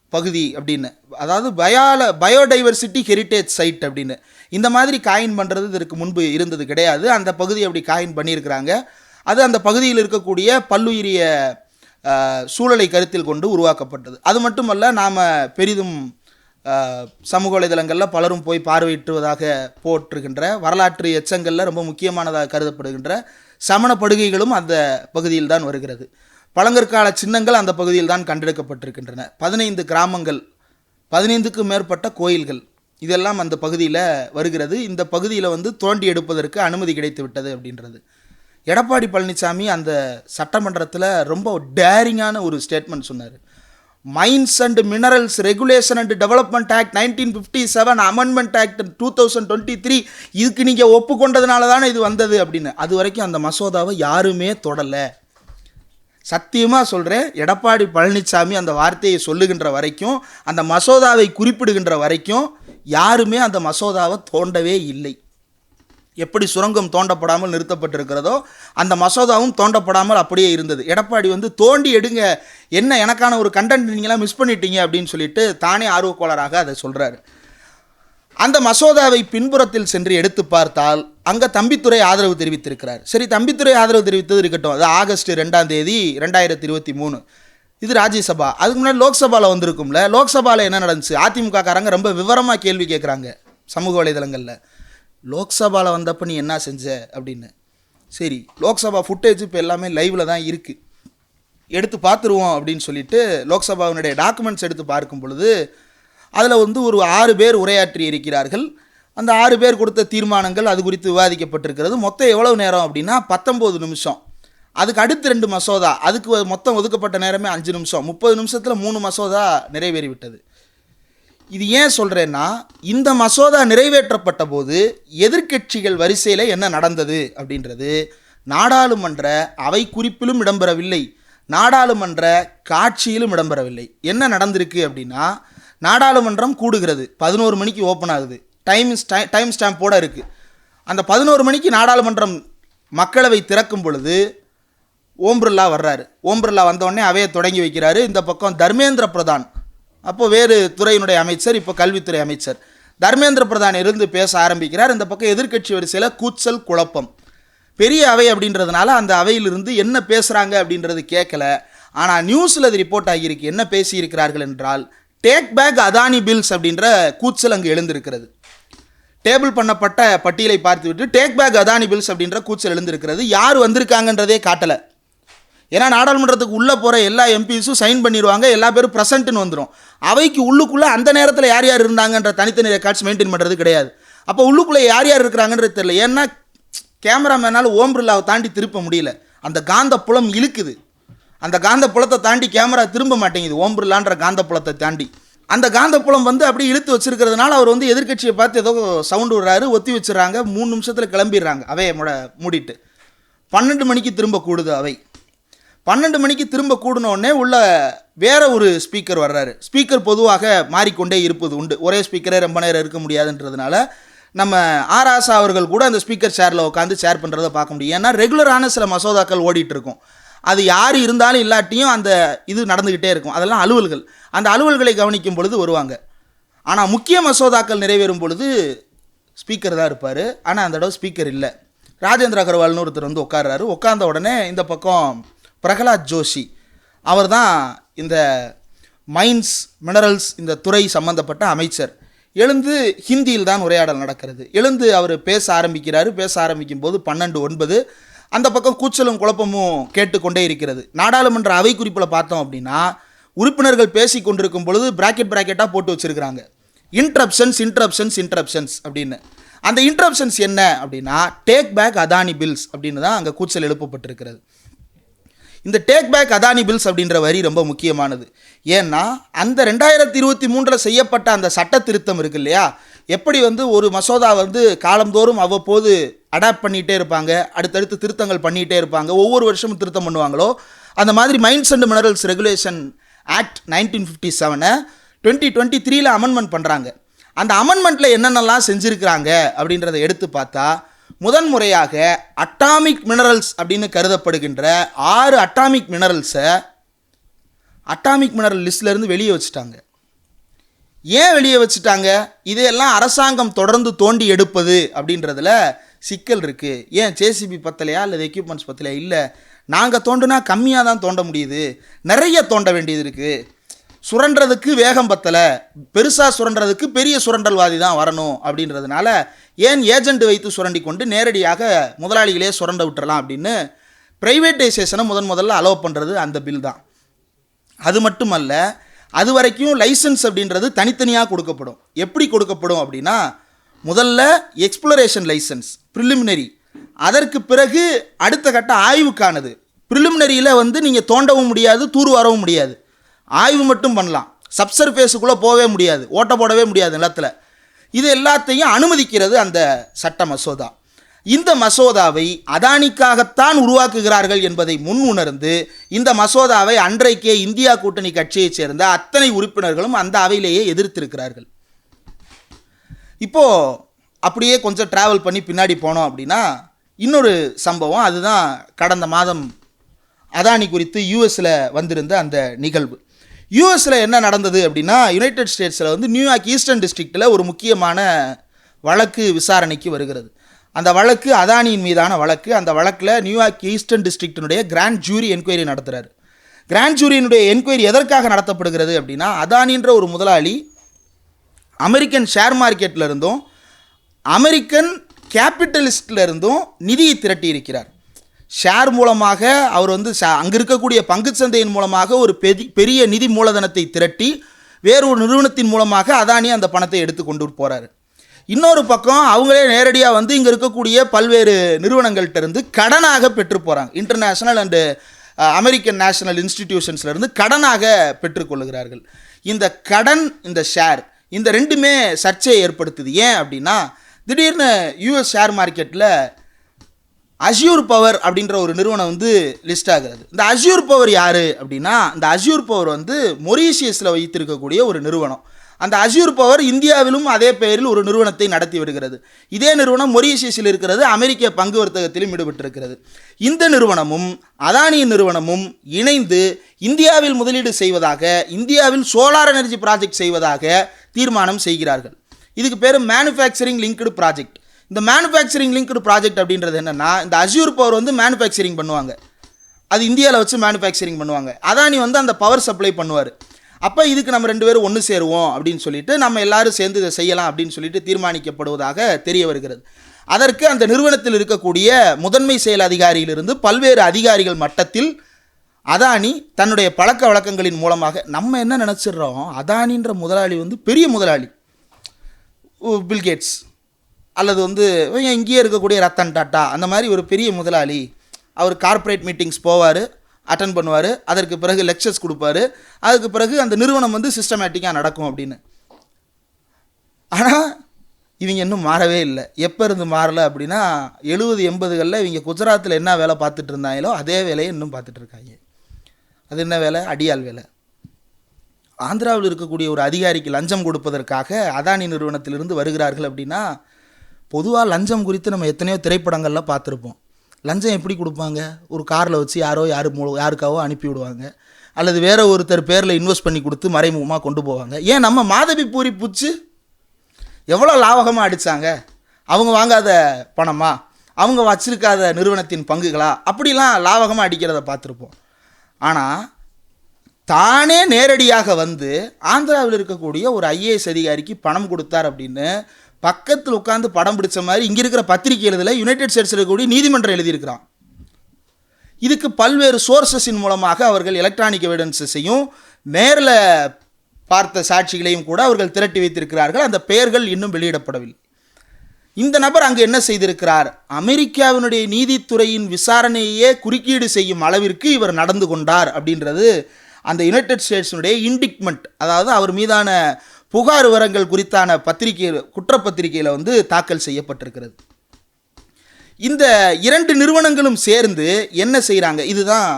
பகுதி அப்படின்னு. அதாவது பயால பயோடைவர்சிட்டி ஹெரிட்டேஜ் சைட் அப்படின்னு. இந்த மாதிரி காயின் பண்ணுறது இதற்கு முன்பு இருந்தது கிடையாது. அந்த பகுதி அப்படி காயின் பண்ணியிருக்கிறாங்க. அது அந்த பகுதியில் இருக்கக்கூடிய பல்லுயிரிய சூழலை கருத்தில் கொண்டு உருவாக்கப்பட்டது. அது மட்டுமல்ல நாம் பெரிதும் சமூக வலைதளங்களில் பலரும் போய் பார்வையிட்டுவதாக போற்றுகின்ற வரலாற்று எச்சங்களில் ரொம்ப முக்கியமானதாக கருதப்படுகின்ற சமண படுகைகளும் அந்த பகுதியில் தான் வருகிறது. பழங்கற்கால சின்னங்கள் அந்த பகுதியில் தான் கண்டெடுக்கப்பட்டிருக்கின்றன. பதினைந்து கிராமங்கள் பதினைந்துக்கும் மேற்பட்ட கோயில்கள். இதெல்லாம் அந்த பகுதியில் வருகிறது. இந்த பகுதியில் வந்து தோண்டி எடுப்பதற்கு அனுமதி கிடைத்து விட்டது அப்படின்றது. எடப்பாடி பழனிசாமி அந்த சட்டமன்றத்தில் ரொம்ப டேரிங்கான ஒரு ஸ்டேட்மெண்ட் சொன்னார். Mines and minerals regulation and development act nineteen fifty seven amendment act two thousand twenty three இதுக்கு நீங்கள் ஒப்புக்கொண்டதுனால தானே இது வந்தது அப்படின்னு. அது வரைக்கும் அந்த மசோதாவை யாருமே தொடலை. சத்தியமாக சொல்கிறேன் எடப்பாடி பழனிசாமி அந்த வார்த்தையை சொல்லுகின்ற வரைக்கும் அந்த மசோதாவை குறிப்பிடுகின்ற வரைக்கும் யாருமே அந்த மசோதாவை தோண்டவே இல்லை. எப்படி சுரங்கம் தோண்டப்படாமல் நிறுத்தப்பட்டிருக்கிறதோ அந்த மசோதாவும் தோண்டப்படாமல் அப்படியே இருந்தது. எடப்பாடி வந்து தோண்டி எடுங்க என்ன எனக்கான ஒரு கண்டென்ட் நீங்களாம் மிஸ் பண்ணிட்டீங்க அப்படின்னு சொல்லிட்டு தானே ஆர்வக்கோளராக அதை சொல்கிறாரு அந்த மசோதாவை பின்புறத்தில் சென்று எடுத்து பார்த்தால் அங்கே தம்பித்துறை ஆதரவு தெரிவித்திருக்கிறார். சரி தம்பித்துறை ஆதரவு தெரிவித்தது இருக்கட்டும். அது ஆகஸ்ட் ரெண்டாம் தேதி ரெண்டாயிரத்தி இருபத்தி மூணு. இது ராஜ்யசபா. அதுக்கு முன்னாடி லோக்சபாவில் வந்திருக்கும்ல. லோக்சபாவில் என்ன நடந்துச்சு? அதிமுக காரங்க ரொம்ப விவரமாக கேள்வி கேட்குறாங்க சமூக வலைதளங்களில். லோக்சபாவில் வந்தப்போ நீ என்ன செஞ்ச அப்படின்னு. சரி லோக்சபா ஃபுட்டேஜ் இப்போ எல்லாமே லைவில் தான் இருக்குது எடுத்து பார்த்துருவோம் அப்படின்னு சொல்லிட்டு லோக்சபாவினுடைய டாக்குமெண்ட்ஸ் எடுத்து பார்க்கும் பொழுது அதில் வந்து ஒரு ஆறு பேர் உரையாற்றி இருக்கிறார்கள். அந்த ஆறு பேர் கொடுத்த தீர்மானங்கள் அது குறித்து விவாதிக்கப்பட்டிருக்கிறது. மொத்தம் எவ்வளவு நேரம் அப்படின்னா பத்தொம்போது நிமிஷம். அதுக்கு அடுத்து ரெண்டு மசோதா அதுக்கு மொத்தம் ஒதுக்கப்பட்ட நேரமே அஞ்சு நிமிஷம். முப்பது நிமிஷத்தில் மூணு மசோதா நிறைவேறிவிட்டது. இது ஏன் சொல்கிறேன்னா இந்த மசோதா நிறைவேற்றப்பட்ட போது எதிர்க்கட்சிகள் வரிசையில் என்ன நடந்தது அப்படின்றது நாடாளுமன்ற அவை குறிப்பிலும் இடம்பெறவில்லை. நாடாளுமன்ற காட்சியிலும் இடம்பெறவில்லை. என்ன நடந்திருக்கு அப்படின்னா நாடாளுமன்றம் கூடுகிறது. பதினோரு மணிக்கு ஓப்பன் ஆகுது. டைம் டைம் ஸ்டாம்போட இருக்குது அந்த பதினோரு மணிக்கு நாடாளுமன்றம் மக்களவை திறக்கும் பொழுது ஓம் பிர்லா வர்றாரு. ஓம் பிர்லா வந்தோடனே அவையை தொடங்கி வைக்கிறாரு. இந்த பக்கம் தர்மேந்திர பிரதான். அப்போ வேறு துறையினுடைய அமைச்சர் இப்போ கல்வித்துறை அமைச்சர். தர்மேந்திர பிரதான் இருந்து பேச ஆரம்பிக்கிறார். இந்த பக்கம் எதிர்க்கட்சி வரிசையில் கூச்சல் குழப்பம். பெரிய அவை அப்படின்றதுனால அந்த அவையிலிருந்து என்ன பேசுகிறாங்க அப்படின்றது கேட்கல ஆனால் நியூஸில் அது ரிப்போர்ட் ஆகியிருக்கு. என்ன பேசியிருக்கிறார்கள் என்றால் டேக் பேக் அதானி பில்ஸ் அப்படின்ற கூச்சல் அங்கு எழுந்திருக்கிறது. டேபிள் பண்ணப்பட்ட பட்டியலை பார்த்துவிட்டு டேக் பேக் அதானி பில்ஸ் அப்படின்ற கூச்சல் எழுந்திருக்கிறது. யார் வந்திருக்காங்கன்றதே காட்டலை. ஏன்னா நாடாளுமன்றத்துக்கு உள்ளே போகிற எல்லா எம்பிஸும் சைன் பண்ணிடுவாங்க எல்லா பேரும் ப்ரெசென்ட்னு வந்துடும் அவைக்கு உள்ளுக்குள்ளே அந்த நேரத்தில் யார் யார் இருந்தாங்கன்ற தனித்தனி ரெக்கார்ட்ஸ் மெயின்டைன் பண்ணுறது கிடையாது. அப்போ உள்ளுக்குள்ளே யார் யார் இருக்கிறாங்கன்றது தெரியல. ஏன்னா கேமராமேனால் ஓம் பிர்லாவை தாண்டி திருப்ப முடியல. அந்த காந்த புலம் இழுக்குது. அந்த காந்த புலத்தை தாண்டி கேமரா திரும்ப மாட்டேங்குது. ஓம் பிர்லான்ற காந்த புலத்தை தாண்டி. அந்த காந்தப்புலம் வந்து அப்படியே இழுத்து வச்சிருக்கிறதுனால அவர் வந்து எதிர்க்கட்சியை பார்த்து ஏதோ சவுண்டு விடுறாரு ஒத்தி வச்சுறாங்க மூணு நிமிஷத்தில் கிளம்பிடுறாங்க. அவையை முட மூடிட்டு. பன்னெண்டு மணிக்கு திரும்ப கூடுது அவை. பன்னெண்டு மணிக்கு திரும்ப கூடினோடனே உள்ள வேற ஒரு ஸ்பீக்கர் வர்றாரு. ஸ்பீக்கர் பொதுவாக மாறிக்கொண்டே இருப்பது உண்டு. ஒரே ஸ்பீக்கரே ரொம்ப நேரம் இருக்க முடியாதுன்றதுனால நம்ம ஆர் ஆசா அவர்கள் கூட அந்த ஸ்பீக்கர் சேரில் உட்காந்து ஷேர் பண்ணுறதை பார்க்க முடியும். ஏன்னா ரெகுலரான சில மசோதாக்கள் ஓடிட்டு இருக்கும். அது யார் இருந்தாலும் இல்லாட்டியும் அந்த இது நடந்துக்கிட்டே இருக்கும். அதெல்லாம் அலுவல்கள். அந்த அலுவல்களை கவனிக்கும் பொழுது வருவாங்க. ஆனால் முக்கிய மசோதாக்கள் நிறைவேறும் பொழுது ஸ்பீக்கர் தான் இருப்பார். ஆனால் அந்த தடவை ஸ்பீக்கர் இல்லை. ராஜேந்திர அகர்வால்னு ஒருத்தர் வந்து உட்கார்றாரு. உட்கார்ந்த உடனே இந்த பக்கம் பிரகலாத் ஜோஷி. அவர் தான் இந்த மைன்ஸ் மினரல்ஸ் இந்த துறை சம்பந்தப்பட்ட அமைச்சர். எழுந்து ஹிந்தியில் தான் உரையாடல் நடக்கிறது. எழுந்து அவர் பேச ஆரம்பிக்கிறாரு. பேச ஆரம்பிக்கும் போது பன்னெண்டு ஒன்பது. அந்த பக்கம் கூச்சலும் குழப்பமும் கேட்டுக்கொண்டே இருக்கிறது. நாடாளுமன்ற அவை குறிப்பில் பார்த்தோம் அப்படின்னா உறுப்பினர்கள் பேசி கொண்டிருக்கும் பொழுது பிராக்கெட் பிராக்கெட்டாக போட்டு வச்சுருக்கிறாங்க. இன்ட்ரப்ஷன்ஸ் இன்ட்ரப்ஷன்ஸ் இன்ட்ரப்ஷன்ஸ் அப்படின்னு. அந்த இன்ட்ரப்ஷன்ஸ் என்ன அப்படின்னா டேக் பேக் அதானி பில்ஸ் அப்படின்னு தான் அங்கே கூச்சல் எழுப்பப்பட்டிருக்கிறது. இந்த டேக் பேக் அதானி பில்ஸ் அப்படின்ற வரி ரொம்ப முக்கியமானது. ஏன்னா அந்த ரெண்டாயிரத்தி இருபத்தி மூன்றில் செய்யப்பட்ட அந்த சட்ட திருத்தம் இருக்கு இல்லையா? எப்படி வந்து ஒரு மசோதா வந்து காலந்தோறும் அவ்வப்போது அடாப்ட் பண்ணிகிட்டே இருப்பாங்க அடுத்தடுத்து திருத்தங்கள் பண்ணிகிட்டே இருப்பாங்க ஒவ்வொரு வருஷமும் திருத்தம் பண்ணுவாங்களோ அந்த மாதிரி mines and minerals regulation act nineteen fifty செவனை twenty twenty த்ரீல அமெண்ட்மெண்ட் பண்ணுறாங்க அந்த அமெண்ட்மெண்ட்டில் என்னென்னலாம் செஞ்சுருக்கிறாங்க அப்படின்றத எடுத்து பார்த்தா முதன்முறையாக அட்டாமிக் மினரல்ஸ் அப்படின்னு கருதப்படுகின்ற ஆறு அட்டாமிக் மினரல்ஸை அட்டாமிக் மினரல் லிஸ்ட்லேருந்து வெளியே வச்சுட்டாங்க. ஏன் வெளியே வச்சுட்டாங்க? இதையெல்லாம் அரசாங்கம் தொடர்ந்து தோண்டி எடுப்பது அப்படின்றதுல சிக்கல் இருக்குது ஏன் ஜேசிபி பத்தலையா அல்லது எக்யூப்மெண்ட்ஸ் பத்தலையா? இல்லை நாங்கள் தோண்டுனா கம்மியாக தான் தோண்ட முடியுது. நிறைய தோண்ட வேண்டியது இருக்குது சுரண்டுறதுக்கு வேகம் பத்தலை. பெருசாக சுரண்டுறதுக்கு பெரிய சுரண்டல்வாதி தான் வரணும் அப்படின்றதுனால ஏன் ஏஜெண்ட் வைத்து சுரண்டி கொண்டு நேரடியாக முதலாளிகளே சுரண்ட விட்டுறலாம் அப்படின்னு ப்ரைவேட்டைசேஷனை முதன் முதல்ல அலோவ் பண்ணுறது அந்த பில் தான். அது மட்டுமல்ல அது வரைக்கும் லைசன்ஸ் அப்படின்றது தனித்தனியாக கொடுக்கப்படும். எப்படி கொடுக்கப்படும் அப்படின்னா முதல்ல எக்ஸ்ப்ளரேஷன் லைசன்ஸ் ப்ரிலிமினரி அதற்கு பிறகு அடுத்த கட்ட ஆய்வுக்கானது. ப்ரிலிமினரியில் வந்து நீங்கள் தோண்டவும் முடியாது தூர் வரவும் முடியாது. ஆய்வு மட்டும் பண்ணலாம். சப்சர்ஃபேஸுக்குள்ளே போகவே முடியாது ஓட்ட போடவே முடியாது நிலத்தில். இது எல்லாத்தையும் அனுமதிக்கிறது அந்த சட்ட மசோதா. இந்த மசோதாவை அதானிக்காகத்தான் உருவாக்குகிறார்கள் என்பதை முன் உணர்ந்து இந்த மசோதாவை அன்றைக்கே இந்தியா கூட்டணி கட்சியைச் சேர்ந்த அத்தனை உறுப்பினர்களும் அந்த அவையிலேயே எதிர்த்திருக்கிறார்கள். இப்போ அப்படியே கொஞ்சம் டிராவல் பண்ணி பின்னாடி போனோம் அப்படின்னா இன்னொரு சம்பவம் அதுதான் கடந்த மாதம் அதானி குறித்து யூஎஸில் வந்திருந்த அந்த நிகழ்வு. யூஎஸில் என்ன நடந்தது அப்படின்னா யுனைடெட் ஸ்டேட்ஸில் வந்து நியூயார்க் ஈஸ்டர்ன் டிஸ்ட்ரிக்டில் ஒரு முக்கியமான வழக்கு விசாரணைக்கு வருகிறது. அந்த வழக்கு அதானியின் மீதான வழக்கு. அந்த வழக்கில் நியூயார்க் ஈஸ்டர்ன் டிஸ்ட்ரிக்டினுடைய கிராண்ட் ஜூரி என்கொயரி நடத்துகிறார் கிராண்ட் ஜூரியினுடைய என்கொயரி எதற்காக நடத்தப்படுகிறது அப்படின்னா அதானின்ற ஒரு முதலாளி அமெரிக்கன் ஷேர் மார்க்கெட்டில் இருந்தும் அமெரிக்கன் கேபிட்டலிஸ்டில் இருந்தும் நிதியை திரட்டி இருக்கிறார். ஷேர் மூலமாக அவர் வந்து அங்கே இருக்கக்கூடிய பங்குச்சந்தையின் மூலமாக ஒரு பெரிய நிதி மூலதனத்தை திரட்டி வேறொரு நிறுவனத்தின் மூலமாக அதானி அந்த பணத்தை எடுத்து கொண்டு போகிறாரு இன்னொரு பக்கம் அவங்களே நேரடியாக வந்து இங்கே இருக்கக்கூடிய பல்வேறு நிறுவனங்கள்கிட்ட இருந்து கடனாக பெற்று போகிறாங்க இன்டர்நேஷ்னல் அண்டு அமெரிக்கன் நேஷனல் இன்ஸ்டிடியூஷன்ஸ்லேருந்து கடனாக பெற்றுக்கொள்கிறார்கள் இந்த கடன் இந்த ஷேர் இந்த ரெண்டுமே சர்ச்சையை ஏற்படுத்துது. ஏன் அப்படின்னா திடீர்னு யூஎஸ் ஷேர் மார்க்கெட்டில் அஷ்யூர் பவர் அப்படின்ற ஒரு நிறுவனம் வந்து லிஸ்ட் ஆகிறது. இந்த அஷ்யூர் பவர் யார் அப்படின்னா இந்த அஷ்யூர் பவர் வந்து மொரீஷியஸில் வைத்திருக்கக்கூடிய ஒரு நிறுவனம். அந்த அஷ்யூர் பவர் இந்தியாவிலும் அதே பெயரில் ஒரு நிறுவனத்தை நடத்தி வருகிறது. இதே நிறுவனம் மொரீஷியஸில் இருக்கிறது அமெரிக்க பங்கு வர்த்தகத்திலும் ஈடுபட்டிருக்கிறது. இந்த நிறுவனமும் அதானியின் நிறுவனமும் இணைந்து இந்தியாவில் முதலீடு செய்வதாக இந்தியாவில் சோலார் எனர்ஜி ப்ராஜெக்ட் செய்வதாக தீர்மானம் செய்கிறார்கள். இதுக்கு பேர் மேனுஃபேக்சரிங் லிங்க்டு ப்ராஜெக்ட் இந்த மேனுஃபேக்சரிங் லிங்க்டு ப்ராஜெக்ட் அப்படின்றது என்னென்னா இந்த அஷ்யூர் பவர் வந்து மேனுஃபேக்சரிங் பண்ணுவாங்க. அது இந்தியாவில் வச்சு மேனுஃபேக்சரிங் பண்ணுவாங்க. அதானி வந்து அந்த பவர் சப்ளை பண்ணுவார். அப்போ இதுக்கு நம்ம ரெண்டு பேரும் ஒன்று சேருவோம் அப்படின்னு சொல்லிட்டு நம்ம எல்லாரும் சேர்ந்து இதை செய்யலாம் அப்படின்னு சொல்லிட்டு தீர்மானிக்கப்படுவதாக தெரிய வருகிறது. அதற்கு அந்த நிறுவனத்தில் இருக்கக்கூடிய முதன்மை செயல் அதிகாரியிலிருந்து பல்வேறு அதிகாரிகள் மட்டத்தில் அதானி தன்னுடைய பழக்க வழக்கங்களின் மூலமாக நம்ம என்ன நினச்சிடுறோம்? அதானின்ற முதலாளி வந்து பெரிய முதலாளி. பில்கேட்ஸ் அல்லது வந்து இங்கேயே இருக்கக்கூடிய ரத்தன் டாட்டா. அந்த மாதிரி ஒரு பெரிய முதலாளி. அவர் கார்ப்பரேட் மீட்டிங்ஸ் போவார். அட்டன் பண்ணுவார். அதற்கு பிறகு லெக்சர்ஸ் கொடுப்பாரு. அதுக்கு பிறகு அந்த நிறுவனம் வந்து சிஸ்டமேட்டிக்காக நடக்கும் அப்படின்னு. ஆனால் இவங்க இன்னும் மாறவே இல்லை. எப்போ இருந்து மாறலை அப்படின்னா எழுபது எண்பதுகளில் இவங்க குஜராத்தில் என்ன வேலை பார்த்துட்டு இருந்தாங்களோ அதே வேலையை இன்னும் பார்த்துட்டு இருக்காங்க. அது என்ன வேலை? அடியாள் வேலை. ஆந்திராவில் இருக்கக்கூடிய ஒரு அதிகாரிக்கு லஞ்சம் கொடுப்பதற்காக அதானி நிறுவனத்திலிருந்து வருகிறார்கள் அப்படின்னா பொதுவாக லஞ்சம் குறித்து நம்ம எத்தனையோ திரைப்படங்களில் பார்த்துருப்போம். லஞ்சம் எப்படி கொடுப்பாங்க? ஒரு காரில் வச்சு யாரோ யார் மூலம் யாருக்காவோ அனுப்பி விடுவாங்க அல்லது வேற ஒருத்தர் பேரில் இன்வெஸ்ட் பண்ணி கொடுத்து மறைமுகமாக கொண்டு போவாங்க. ஏன் நம்ம மாதவி பூரி பூச்சி? எவ்வளோ லாபகமாக அடித்தாங்க அவங்க வாங்காத பணமா? அவங்க வச்சிருக்காத நிறுவனத்தின் பங்குகளா? அப்படிலாம் லாபகமாக அடிக்கிறத பார்த்துருப்போம். ஆனால் தானே நேரடியாக வந்து ஆந்திராவில் இருக்கக்கூடிய ஒரு ஐஏஎஸ் அதிகாரிக்கு பணம் கொடுத்தார் அப்படின்னு பக்கத்தில் உட்காந்து படம் பிடிச்ச மாதிரி இங்கே இருக்கிற பத்திரிகை எழுதலை யுனைடெட் ஸ்டேட்ஸில் இருக்கக்கூடிய நீதிமன்றம் எழுதியிருக்கிறான். இதுக்கு பல்வேறு சோர்சஸின் மூலமாக அவர்கள் எலக்ட்ரானிக் எவிடன்சஸையும் நேரில் பார்த்த சாட்சிகளையும் கூட அவர்கள் திரட்டி வைத்திருக்கிறார்கள். அந்த பெயர்கள் இன்னும் வெளியிடப்படவில்லை. இந்த நபர் அங்கு என்ன செய்திருக்கிறார்? அமெரிக்காவினுடைய நீதித்துறையின் விசாரணையே குறுக்கீடு செய்யும் அளவிற்கு இவர் நடந்து கொண்டார் அப்படின்றது அந்த யுனைடெட் ஸ்டேட்ஸினுடைய இண்டிக்மெண்ட் அதாவது அவர் மீதான புகார் விவரங்கள் குறித்தான பத்திரிகை குற்றப்பத்திரிகையில் வந்து தாக்கல் செய்யப்பட்டிருக்கிறது. இந்த இரண்டு நிறுவனங்களும் சேர்ந்து என்ன செய்கிறாங்க இதுதான்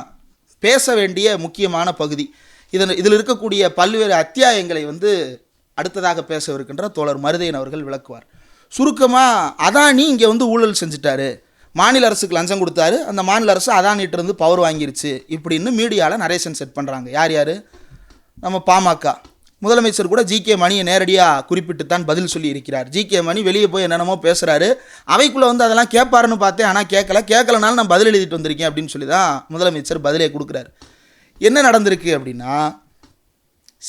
பேச வேண்டிய முக்கியமான பகுதி. இதன் இதில் இருக்கக்கூடிய பல்வேறு அத்தியாயங்களை வந்து அடுத்ததாக பேசவிருக்கின்ற தோழர் மருதையன் அவர்கள் விளக்குவார். சுருக்கமாக அதானி இங்கே வந்து ஊழல் செஞ்சுட்டாரு. மாநில அரசுக்கு லஞ்சம் கொடுத்தாரு. அந்த மாநில அரசு அதானிட்ட இருந்து பவர் வாங்கிருச்சு. இப்படின்னு மீடியாவில் நரேஷன் செட் பண்ணுறாங்க யார் யார்? நம்ம பாமக. முதலமைச்சர் கூட ஜி கே மணியை நேரடியாக குறிப்பிட்டு தான் பதில் சொல்லி இருக்கிறார் ஜி கே மணி வெளியே போய் என்னென்னமோ பேசுகிறாரு அவைக்குள்ளே வந்து அதெல்லாம் கேட்பாருன்னு பார்த்தேன் ஆனால் கேட்கல. கேட்கலனாலும் நான் பதில் எழுதிட்டு வந்திருக்கேன் அப்படின்னு சொல்லி தான் முதலமைச்சர் பதிலே கொடுக்குறாரு. என்ன நடந்திருக்கு அப்படின்னா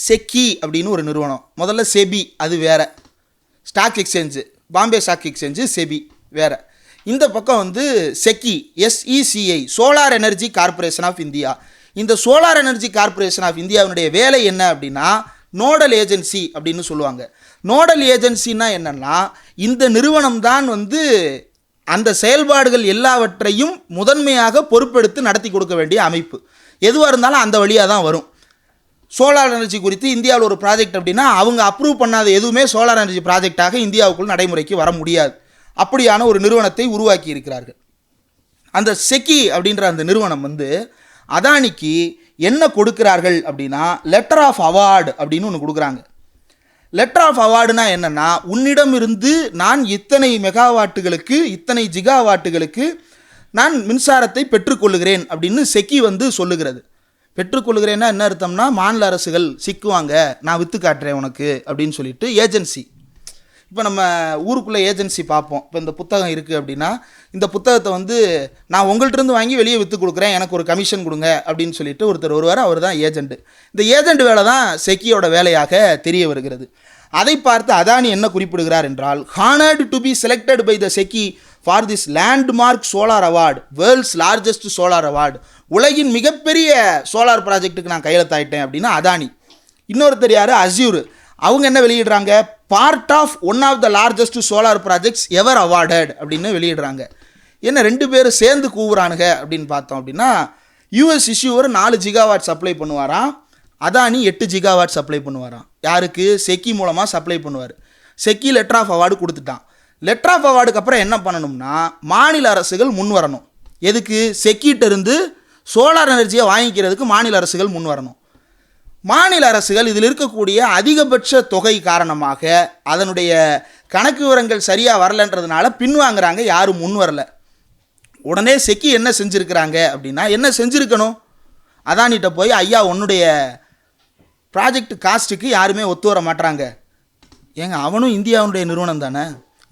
செக்கி அப்படின்னு ஒரு நிறுவனம். முதல்ல செபி அது வேறு. Stock exchange Bombay stock exchange SEBI வேறு. இந்த பக்கம் வந்து SECI SECI solar energy corporation of India இந்த சோலார் எனர்ஜி கார்ப்பரேஷன் ஆஃப் இந்தியாவினுடைய வேலை என்ன அப்படின்னா நோடல் ஏஜென்சி அப்படின்னு சொல்லுவாங்க. நோடல் ஏஜென்சின்னா என்னென்னா இந்த நிறுவனம் தான் வந்து அந்த செயல்பாடுகள் எல்லாவற்றையும் முதன்மையாக பொறுப்பெடுத்து நடத்தி கொடுக்க வேண்டிய அமைப்பு. எதுவாக இருந்தாலும் அந்த வழியாக தான் வரும். சோலார் எனர்ஜி குறித்து இந்தியாவில் ஒரு ப்ராஜெக்ட் அப்படின்னா அவங்க அப்ரூவ் பண்ணாத எதுவுமே சோலார் எனர்ஜி ப்ராஜெக்டாக இந்தியாவுக்குள் நடைமுறைக்கு வர முடியாது. அப்படியான ஒரு நிறுவனத்தை உருவாக்கி இருக்கிறார்கள். அந்த செக்கி அப்படின்ற அந்த நிறுவனம் வந்து அதானிக்கு என்ன கொடுக்கிறார்கள் அப்படின்னா லெட்டர் ஆஃப் அவார்டு அப்படின்னு ஒன்று கொடுக்குறாங்க. லெட்டர் ஆஃப் அவார்டுனா என்னென்னா உன்னிடம் இருந்து நான் இத்தனை மெகாவாட்டுகளுக்கு இத்தனை ஜிகாவாட்டுகளுக்கு நான் மின்சாரத்தை பெற்றுக்கொள்ளுகிறேன் அப்படின்னு செக்கி வந்து சொல்லுகிறது. பெற்றுக்கொள்ளுகிறேன்னா என்ன அர்த்தம்னா மாநில அரசுகள் சிக்குவாங்க நான் விற்று காட்டுறேன் உனக்கு அப்படின்னு சொல்லிட்டு ஏஜென்சி இப்போ நம்ம ஊருக்குள்ளே ஏஜென்சி பார்ப்போம். இப்போ இந்த புத்தகம் இருக்குது அப்படின்னா இந்த புத்தகத்தை வந்து நான் உங்கள்கிட்டருந்து வாங்கி வெளியே விற்று கொடுக்குறேன். எனக்கு ஒரு கமிஷன் கொடுங்க அப்படின்னு சொல்லிட்டு ஒருத்தர் ஒருவர் அவர் தான் ஏஜென்ட் இந்த ஏஜென்ட் வேலை தான் செக்கியோட வேலையாக தெரிய வருகிறது. அதை பார்த்து அதானி என்ன குறிப்பிடுகிறார் என்றால் honoured to be selected by the SECI for this landmark solar award world's largest solar award உலகின் மிகப்பெரிய சோலார் ப்ராஜெக்ட்டுக்கு நான் கையெழுத்தாயிட்டேன் அப்படின்னா அதானி. இன்னொருத்தர் யார்? அசியூர் அவங்க என்ன வெளியிடுறாங்க? Part of one of the largest solar projects ever awarded அப்படின்னு வெளியிடுறாங்க. என்ன ரெண்டு பேரும் சேர்ந்து கூவுறானுங்க அப்படின்னு பார்த்தோம் அப்படின்னா யூஎஸ் இஷ்யூவர் நாலு ஜிகாவாட் சப்ளை பண்ணுவாராம். அதானி எட்டு ஜிகாவாட் சப்ளை பண்ணுவாராம். யாருக்கு? செக்கி மூலமாக சப்ளை பண்ணுவார். செக்கி லெட்டர் ஆஃப் அவார்டு கொடுத்துட்டான். லெட்டர் ஆஃப் அவார்டுக்கு அப்புறம் என்ன பண்ணணும்னா மாநில அரசுகள் முன் வரணும். எதுக்கு? செக்கிட்ட இருந்து சோலார் எனர்ஜியை வாங்கிக்கிறதுக்கு மாநில அரசுகள் முன் வரணும். மாநில அரசுகள் இதில் இருக்கக்கூடிய அதிகபட்ச தொகை காரணமாக அதனுடைய கணக்கு விவரங்கள் சரியாக வரலன்றதுனால பின்வாங்குறாங்க யாரும் முன் வரல. உடனே செக்கி என்ன செஞ்சுருக்கிறாங்க அப்படின்னா என்ன செஞ்சுருக்கணும்? அதானிட்ட போய் ஐயா உன்னுடைய ப்ராஜெக்ட் காஸ்ட்டுக்கு யாருமே ஒத்து வர மாட்டாங்க ஏங்க அவனும் இந்தியாவுடைய நிறுவனம் தானே?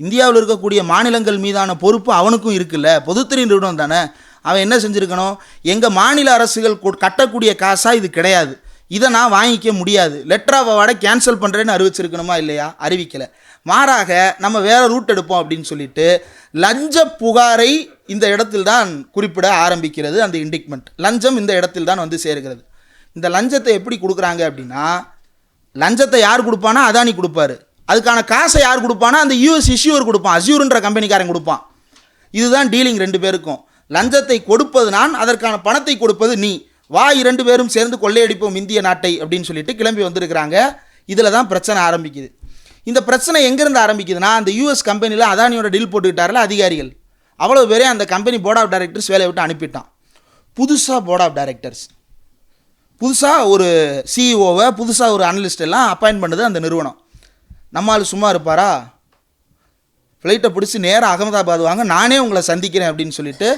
இந்தியாவில் இருக்கக்கூடிய மாநிலங்கள் மீதான பொறுப்பு அவனுக்கும் இருக்குல்ல? பொதுத்துறை நிறுவனம் தானே? அவன் என்ன செஞ்சுருக்கணும்? எங்கள் மாநில அரசுகள் கட்டக்கூடிய காசாக இது கிடையாது. இதை நான் வாங்கிக்க முடியாது. லெட்டர் ஆஃப் அவார்டை கேன்சல் பண்ணுறேன்னு அறிவிச்சிருக்கணுமா இல்லையா? அறிவிக்கலை. மாறாக நம்ம வேற ரூட் எடுப்போம் அப்படின்னு சொல்லிட்டு லஞ்ச புகாரை இந்த இடத்தில் தான் குறிப்பிட ஆரம்பிக்கிறது அந்த இண்டிக்மெண்ட் லஞ்சம் இந்த இடத்தில் தான் வந்து சேர்கிறது. இந்த லஞ்சத்தை எப்படி கொடுக்குறாங்க அப்படின்னா லஞ்சத்தை யார் கொடுப்பானா? அதானி கொடுப்பாரு. அதுக்கான காசை யார் கொடுப்பானா? அந்த யூஎஸ் இஷ்யூர் கொடுப்பான். அசியூர்ன்ற கம்பெனிக்காரன் கொடுப்பான். இதுதான் டீலிங் ரெண்டு பேருக்கும். லஞ்சத்தை கொடுப்பது நான் அதற்கான பணத்தை கொடுப்பது நீ. வா இரண்டு பேரும் சேர்ந்து கொள்ளையடிப்போம் இந்திய நாட்டை அப்படின்னு சொல்லிட்டு கிளம்பி வந்திருக்கிறாங்க. இதில் தான் பிரச்சனை ஆரம்பிக்குது. இந்த பிரச்சனை எங்கேருந்து ஆரம்பிக்குதுன்னா அந்த யூஎஸ் கம்பெனியில் அதானியோட டீல் போட்டுக்கிட்டாரில் அதிகாரிகள். அவ்வளோ பேரே அந்த கம்பெனி போர்ட் ஆஃப் டைரக்டர்ஸ் வேலையை விட்டு அனுப்பிட்டான். புதுசாக போர்ட் ஆஃப் டைரக்டர்ஸ் புதுசாக ஒரு சிஇஓவை புதுசாக ஒரு அனலிஸ்ட் எல்லாம் அப்பாயின்ட் பண்ணுது அந்த நிறுவனம். நம்மால் சும்மா இருப்பாரா? ஃப்ளைட்டை பிடிச்சி நேராக அகமதாபாத் வாங்க நானே உங்களை சந்திக்கிறேன் அப்படின்னு சொல்லிட்டு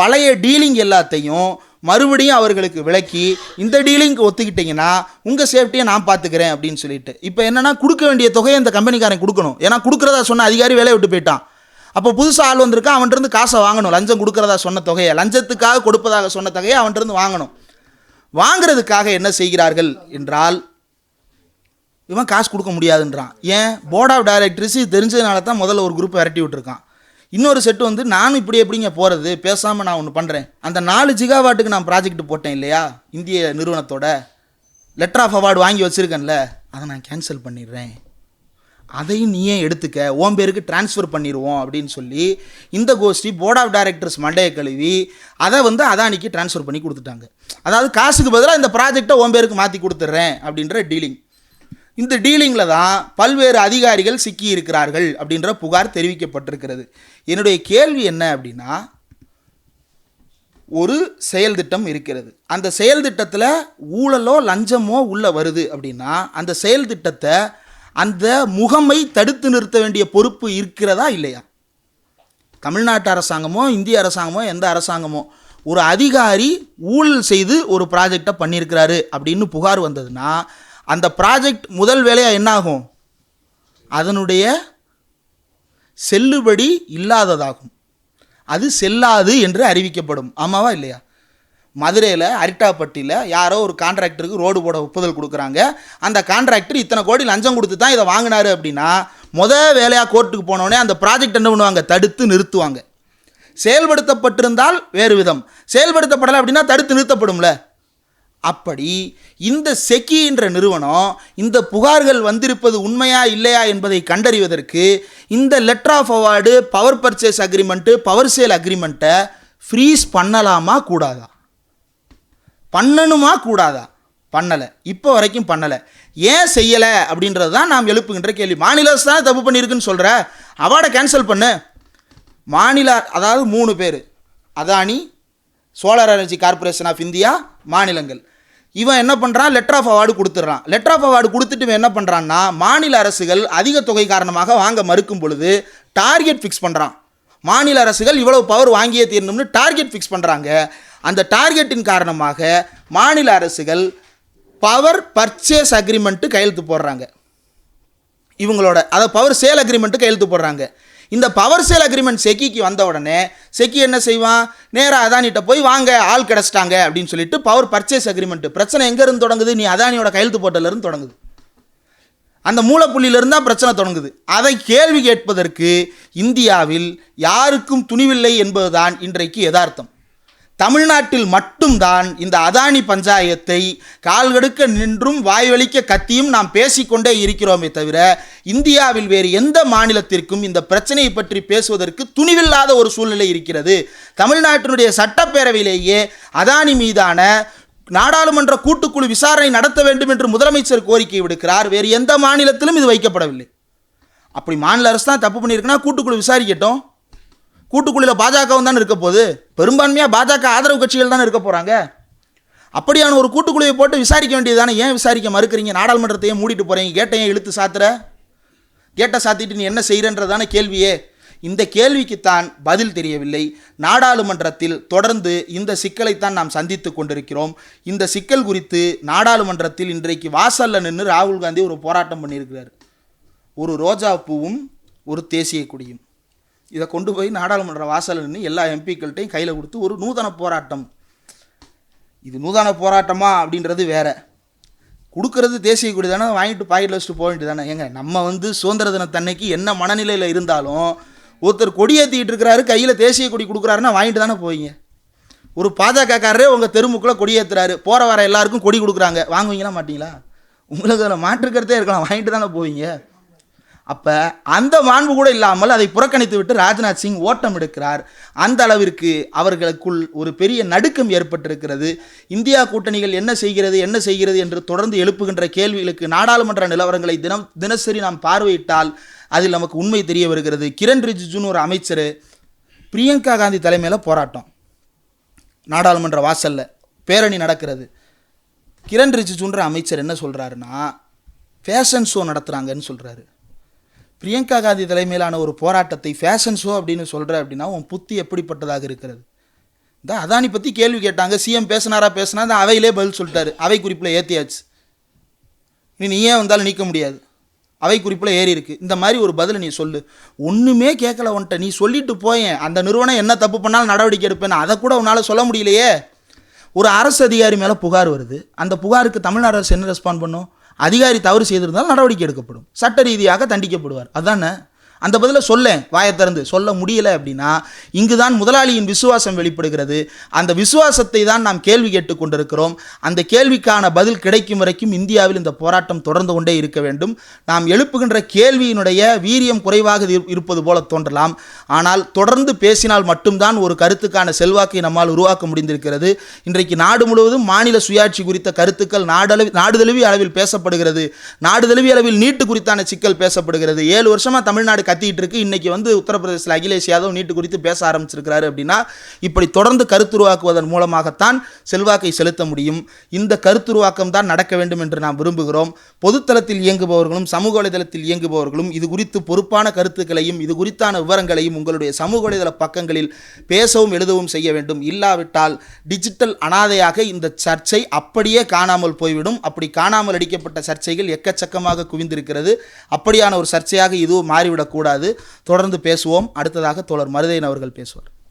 பழைய டீலிங் எல்லாத்தையும் மறுபடியும் அவர்களுக்கு விளக்கி இந்த டீலிங்க்கு ஒத்துக்கிட்டிங்கன்னா உங்கள் சேஃப்டியை நான் பார்த்துக்கிறேன் அப்படின்னு சொல்லிட்டு. இப்போ என்னென்னா கொடுக்க வேண்டிய தொகையை இந்த கம்பெனிக்காரன் கொடுக்கணும். ஏன்னா கொடுக்குறதா சொன்ன அதிகாரி வேலையை விட்டு போயிட்டான். அப்போ புதுசாக ஆள் வந்திருக்கா அவன்கிட்ட காசை வாங்கணும். லஞ்சம் கொடுக்குறதா சொன்ன தொகையை லஞ்சத்துக்காக கொடுப்பதாக சொன்ன தொகையை அவன்கிட்ட வாங்கணும். வாங்குறதுக்காக என்ன செய்கிறார்கள் என்றால் இவன் காசு கொடுக்க முடியாதுன்றான். ஏன்? போர்ட் ஆஃப் டைரக்டர்ஸ் தெரிஞ்சதுனால தான் முதல்ல ஒரு குரூப் விரட்டி விட்டுருக்கான். இன்னொரு செட்டு வந்து நானும் இப்படி எப்படிங்க போகிறது பேசாமல் நான் ஒன்று பண்ணுறேன் அந்த நாலு ஜிகாவாட்டுக்கு நான் ப்ராஜெக்ட் போட்டேன் இல்லையா? இந்திய நிறுவனத்தோட. லெட்டர் ஆஃப் அவார்டு வாங்கி வச்சுருக்கேன்ல. அதை நான் கேன்சல் பண்ணிடுறேன். அதையும் நீயே எடுத்துக்க. ஓம் பேருக்கு ட்ரான்ஸ்ஃபர் பண்ணிடுவோம் அப்படின்னு சொல்லி இந்த கோஷ்டி போர்ட் ஆஃப் டைரக்டர்ஸ் மண்டையை கழுவி அதை வந்து அதானிக்கு ட்ரான்ஸ்ஃபர் பண்ணி கொடுத்துட்டாங்க. அதாவது காசுக்கு பதிலாக இந்த ப்ராஜெக்டை ஓம் பேருக்கு மாற்றி கொடுத்துட்றேன் அப்படின்ற டீலிங் இந்த டீலிங்கில் தான் பல்வேறு அதிகாரிகள் சிக்கி இருக்கிறார்கள் அப்படின்ற புகார் தெரிவிக்கப்பட்டிருக்கிறது. என்னுடைய கேள்வி என்ன அப்படின்னா ஒரு செயல் திட்டம் இருக்கிறது. அந்த செயல் திட்டத்தில் ஊழலோ லஞ்சமோ உள்ளே வருது அப்படின்னா அந்த செயல் திட்டத்தை அந்த முகமை தடுத்து நிறுத்த வேண்டிய பொறுப்பு இருக்கிறதா இல்லையா? தமிழ்நாட்டு அரசாங்கமோ இந்திய அரசாங்கமோ எந்த அரசாங்கமோ ஒரு அதிகாரி ஊழல் செய்து ஒரு ப்ராஜெக்டை பண்ணியிருக்கிறாரு அப்படின்னு புகார் வந்ததுன்னா அந்த ப்ராஜெக்ட் முதல் வேலையாக என்னாகும்? அதனுடைய செல்லுபடி இல்லாததாகும். அது செல்லாது என்று அறிவிக்கப்படும். ஆமாவா இல்லையா? மதுரையில் அரிட்டாப்பட்டியில் யாரோ ஒரு கான்ட்ராக்டருக்கு ரோடு போட ஒப்புதல் கொடுக்குறாங்க. அந்த கான்ட்ராக்டர் இத்தனை கோடி லஞ்சம் கொடுத்து தான் இதை வாங்கினாரு அப்படின்னா முத வேலையாக கோர்ட்டுக்கு போனோடனே அந்த ப்ராஜெக்ட் என்ன பண்ணுவாங்க? தடுத்து நிறுத்துவாங்க. செயல்படுத்தப்பட்டிருந்தால் வேறு விதம். செயல்படுத்தப்படலை அப்படின்னா தடுத்து நிறுத்தப்படும்ல. அப்படி இந்த செக்கி என்ற நிறுவனம் இந்த புகார்கள் வந்திருப்பது உண்மையா இல்லையா என்பதை கண்டறிவதற்கு இந்த letter of award power purchase agreement power sale அக்ரிமெண்ட்டை freeze பண்ணலாமா கூடாதா? பண்ணணுமா கூடாதா? பண்ணலை. இப்போ வரைக்கும் பண்ணலை. ஏன் செய்யலை அப்படின்றது தான் நாம் எழுப்புகின்ற கேள்வி. மாநில அரசு தான் தப்பு பண்ணியிருக்குன்னு சொல்கிற அவார்டை கேன்சல் பண்ணு. மாநில அதாவது மூணு பேர். Adani solar energy corporation of India மாநிலங்கள். இவன் என்ன பண்ணுறான் லெட்டர் ஆஃப் அவார்டு கொடுத்துட்றான் லெட்டர் ஆஃப் அவார்டு கொடுத்துட்டு இவன் என்ன பண்ணுறான்னா மாநில அரசுகள் அதிக தொகை காரணமாக வாங்க மறுக்கும் பொழுது டார்கெட் ஃபிக்ஸ் பண்ணுறான் மாநில அரசுகள் இவ்வளவு பவர் வாங்கியே தீரணும்னு டார்கெட் ஃபிக்ஸ் பண்ணுறாங்க அந்த டார்கெட்டின் காரணமாக மாநில அரசுகள் பவர் பர்ச்சேஸ் அக்ரிமெண்ட்டு கையெழுத்து போடுறாங்க. இவங்களோட அதை பவர் சேல் அக்ரிமெண்ட்டு கையெழுத்து போடுறாங்க. இந்த பவர் சேல் அக்ரிமெண்ட் செக்கிக்கு வந்த உடனே செக்கி என்ன செய்வான்? நேராக அதானிட்ட போய் வாங்க ஆள் கிடச்சிட்டாங்க அப்படின்னு சொல்லிட்டு பவர் பர்ச்சேஸ் அக்ரிமெண்ட் பிரச்சனை எங்கேருந்து தொடங்குது? நீ அதானியோட கையெழுத்து போட்டதுலேருந்து தொடங்குது. அந்த மூலப்புள்ளியிலிருந்து தான் பிரச்சனை தொடங்குது. அதை கேள்வி கேட்பதற்கு இந்தியாவில் யாருக்கும் துணிவில்லை என்பதுதான் இன்றைக்கு யதார்த்தம். தமிழ்நாட்டில் மட்டும்தான் இந்த அதானி பஞ்சாயத்தை கால்கடுக்க நின்றும் வாய்வழிக்க கத்தியும் நாம் பேசிக்கொண்டே இருக்கிறோமே தவிர இந்தியாவில் வேறு எந்த மாநிலத்திற்கும் இந்த பிரச்சனையை பற்றி பேசுவதற்கு துணிவில்லாத ஒரு சூழ்நிலை இருக்கிறது. தமிழ்நாட்டினுடைய சட்டப்பேரவையிலேயே அதானி மீதான நாடாளுமன்ற கூட்டுக்குழு விசாரணை நடத்த வேண்டும் என்று முதலமைச்சர் கோரிக்கை விடுக்கிறார். வேறு எந்த மாநிலத்திலும் இது வைக்கப்படவில்லை. அப்படி மாநில அரசு தான் தப்பு பண்ணியிருக்குன்னா கூட்டுக்குழு விசாரிக்கட்டும். கூட்டுக்குழியில் பாஜகவும் தான் இருக்க போகுது? பெரும்பான்மையாக பாஜக ஆதரவு கட்சிகள் தானே இருக்க போகிறாங்க அப்படியான ஒரு கூட்டுக்குழுவை போட்டு விசாரிக்க வேண்டியது தானே? ஏன் விசாரிக்க மறுக்கிறீங்க? நாடாளுமன்றத்தையே மூடிட்டு போகிறீங்க கேட்டையும் இழுத்து சாத்துற? கேட்டை சாத்திட்டு நீ என்ன செய்கிறன்றதான கேள்வியே. இந்த கேள்விக்குத்தான் பதில் தெரியவில்லை. நாடாளுமன்றத்தில் தொடர்ந்து இந்த சிக்கலைத்தான் நாம் சந்தித்து கொண்டிருக்கிறோம். இந்த சிக்கல் குறித்து நாடாளுமன்றத்தில் இன்றைக்கு வாசல்ல நின்று ராகுல் காந்தி ஒரு போராட்டம் பண்ணியிருக்கிறார். ஒரு ரோஜா பூவும் ஒரு தேசிய கொடியும். இதை கொண்டு போய் நாடாளுமன்ற வாசல் நின்று எல்லா எம்பிக்கள்கிட்டையும் கையில் கொடுத்து ஒரு நூதன போராட்டம். இது நூதன போராட்டமா அப்படின்றது வேற. கொடுக்கறது தேசிய கொடி தானே வாங்கிட்டு பாக்கெட்டில் வச்சுட்டு போக வேண்டியது தானே. ஏங்க நம்ம வந்து சுதந்திர தினத்தன்னைக்கு என்ன மனநிலையில் இருந்தாலும் ஒருத்தர் கொடி ஏற்றிக்கிட்டு இருக்கிறாரு கையில் தேசிய கொடி கொடுக்குறாருன்னா வாங்கிட்டு தானே போவீங்க. ஒரு பாஜகக்காரரே உங்கள் தெருமுக்குள்ளே கொடி ஏற்றுறாரு போகிற வர எல்லாருக்கும் கொடி கொடுக்குறாங்க. வாங்குவீங்களா மாட்டீங்களா? உங்களுக்கு அதில் மாற்றுக்கிறதே இருக்கலாம். வாங்கிட்டு தானே போவீங்க. அப்போ அந்த மாண்பு கூட இல்லாமல் அதை புறக்கணித்து விட்டு ராஜ்நாத் சிங் ஓட்டம் எடுக்கிறார். அந்த அளவிற்கு அவர்களுக்குள் ஒரு பெரிய நடுக்கம் ஏற்பட்டிருக்கிறது. இந்தியா கூட்டணிகள் என்ன செய்கிறது என்ன செய்கிறது என்று தொடர்ந்து எழுப்புகின்ற கேள்விகளுக்கு நாடாளுமன்ற நிலவரங்களை தினம் தினசரி நாம் பார்வையிட்டால் அதில் நமக்கு உண்மை தெரிய வருகிறது. கிரண் ரிஜிஜுன்னு ஒரு அமைச்சர் பிரியங்கா காந்தி தலைமையில் போராட்டம். நாடாளுமன்ற வாசல்ல பேரணி நடக்கிறது. கிரண் ரிஜிஜுன்ற அமைச்சர் என்ன சொல்கிறாருன்னா ஃபேஷன் ஷோ நடத்துகிறாங்கன்னு சொல்கிறாரு பிரியங்கா காந்தி தலைமையிலான ஒரு போராட்டத்தை ஃபேஷன் ஷோ அப்படின்னு சொல்கிற அப்படின்னா உன் புத்தி எப்படிப்பட்டதாக இருக்கிறது? இந்த அதானி பற்றி கேள்வி கேட்டாங்க. சிஎம் பேசினாரா பேசினா அந்த அவையிலே பதில் சொல்லிட்டாரு. அவை குறிப்பில் ஏற்றியாச்சு நீ நீயே வந்தாலும் நீக்க முடியாது. அவை குறிப்பில் ஏறி இருக்கு. இந்த மாதிரி ஒரு பதிலை நீ சொல்லு. ஒன்றுமே கேட்கல உன்ட்ட நீ சொல்லிட்டு போயேன் அந்த நிறுவனம் என்ன தப்பு பண்ணாலும் நடவடிக்கை எடுப்பேன் அதை கூட உன்னால் சொல்ல முடியலையே. ஒரு அரசு அதிகாரி மேலே புகார் வருது. அந்த புகாருக்கு தமிழ்நாடு அரசு என்ன ரெஸ்பாண்ட் பண்ணும்? அதிகாரி தவறு செய்திருந்தால் நடவடிக்கை எடுக்கப்படும். சட்ட ரீதியாக தண்டிக்கப்படுவார். அதானே? அந்த பதிலை சொல்லேன் வாயை திறந்து. சொல்ல முடியலை அப்படின்னா இங்கு தான் முதலாளியின் விசுவாசம் வெளிப்படுகிறது. அந்த விசுவாசத்தை தான் நாம் கேள்வி கேட்டு கொண்டிருக்கிறோம். அந்த கேள்விக்கான பதில் கிடைக்கும் வரைக்கும் இந்தியாவில் இந்த போராட்டம் தொடர்ந்து கொண்டே இருக்க வேண்டும். நாம் எழுப்புகின்ற கேள்வியினுடைய வீரியம் குறைவாக இருப்பது போல தோன்றலாம். ஆனால் தொடர்ந்து பேசினால் மட்டும்தான் ஒரு கருத்துக்கான செல்வாக்கை நம்மால் உருவாக்க முடிந்திருக்கிறது. இன்றைக்கு நாடு முழுவதும் மாநில சுயாட்சி குறித்த கருத்துக்கள் நாடளவி நாடுதழுவிய அளவில் பேசப்படுகிறது. நாடுதழுவிய அளவில் நீட்டு குறித்தான சிக்கல் பேசப்படுகிறது. ஏழு வருஷமா தமிழ்நாடு கத்திட்டு இருக்கு இன்னைக்கு வந்து உத்தரப்பிரதேசத்தில் அகிலேஷ் யாதவ் நீட்டு குறித்து பேச ஆரம்பிச்சிருக்கிறாரு அப்படின்னா இப்படி தொடர்ந்து கருத்துருவாக்குவதன் மூலமாகத்தான் செல்வாக்கை செலுத்த முடியும். இந்த கருத்துருவாக்கம் தான் நடக்க வேண்டும் என்று நாம் விரும்புகிறோம். பொதுத்தளத்தில் இயங்குபவர்களும் சமூக வலைதளத்தில் இயங்குபவர்களும் இது குறித்து பொறுப்பான கருத்துக்களையும் இது குறித்தான விவரங்களையும் உங்களுடைய சமூக வலைதள பக்கங்களில் பேசவும் எழுதவும் செய்ய வேண்டும். இல்லாவிட்டால் டிஜிட்டல் அனாதையாக இந்த சர்ச்சை அப்படியே காணாமல் போய்விடும். அப்படி காணாமல் அடிக்கப்பட்ட சர்ச்சைகள் எக்கச்சக்கமாக குவிந்திருக்கிறது. அப்படியான ஒரு சர்ச்சையாக இதுவும் மாறிவிடக்கூடாது. கூடாது. தொடர்ந்து பேசுவோம். அடுத்ததாக தோழர் மருதையன் அவர்கள் பேசுவார்.